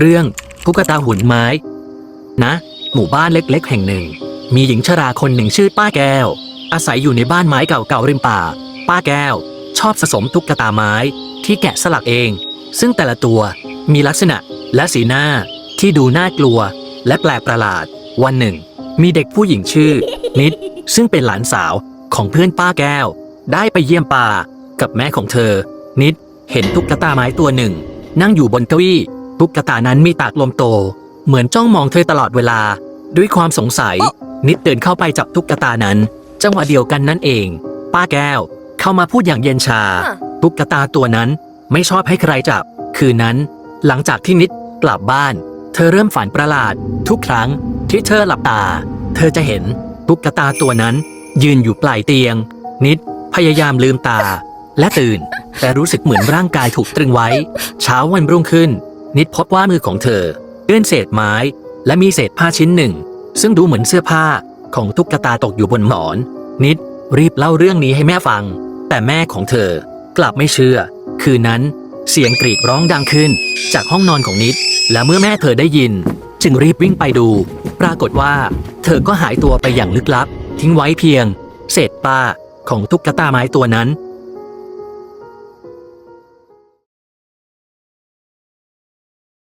เรื่องตุ๊กตาหุ่นไม้ นะ หมู่บ้านเล็กๆ แห่งหนึ่ง มีหญิงชราคนหนึ่งชื่อป้าแก้ว อาศัยอยู่ในบ้านไม้เก่าๆริมป่า ป้าแก้ว ชอบสะสมตุ๊กตาไม้ที่แกะสลักเอง ซึ่งแต่ละตัวมีลักษณะและสีหน้าที่ดูน่ากลัว และแปลกประหลาด วันหนึ่ง มีเด็กผู้หญิงชื่อ นิด ซึ่งเป็นหลานสาวของเพื่อนป้าแก้ว ได้ไปเยี่ยมป่ากับแม่ของเธอ นิดเห็นตุ๊กตาไม้ตัวหนึ่ง นั่งอยู่บนเก้าอี้ ตุ๊กตานั้นมีตากลมโต เหมือนจ้องมองเธอตลอดเวลา ด้วยความสงสัย นิดเดินเข้าไปจับตุ๊กตานั้น จังหวะเดียวกันนั่นเอง ป้าแก้ว เข้ามาพูดอย่างเย็นชา ตุ๊กตาตัวนั้นไม่ชอบให้ใครจับ คืนนั้น หลังจากที่นิดกลับบ้าน เธอเริ่มฝันประหลาด ทุกครั้งที่เธอหลับตา เธอจะเห็นตุ๊กตาตัวนั้น ยืนอยู่ปลายเตียง นิดพยายามลืมตา และตื่น แต่รู้สึกเหมือนร่างกายถูกตรึงไว้ เช้าวันรุ่งขึ้น นิดพบว่ามือของเธอเปื้อนเศษไม้ และมีเศษผ้าชิ้นหนึ่ง ซึ่งดูเหมือนเสื้อผ้าของตุ๊กตาตกอยู่บนหมอน นิดรีบเล่าเรื่องนี้ให้แม่ฟัง แต่แม่ของเธอกลับไม่เชื่อ คืนนั้นเสียงกรีดร้องดังขึ้น จากห้องนอนของนิด และเมื่อแม่เธอได้ยิน จึงรีบวิ่งไปดู ปรากฏว่า เธอก็หายตัวไปอย่างลึกลับ ทิ้งไว้เพียง เศษป้าของตุ๊กตาไม้ตัวนั้น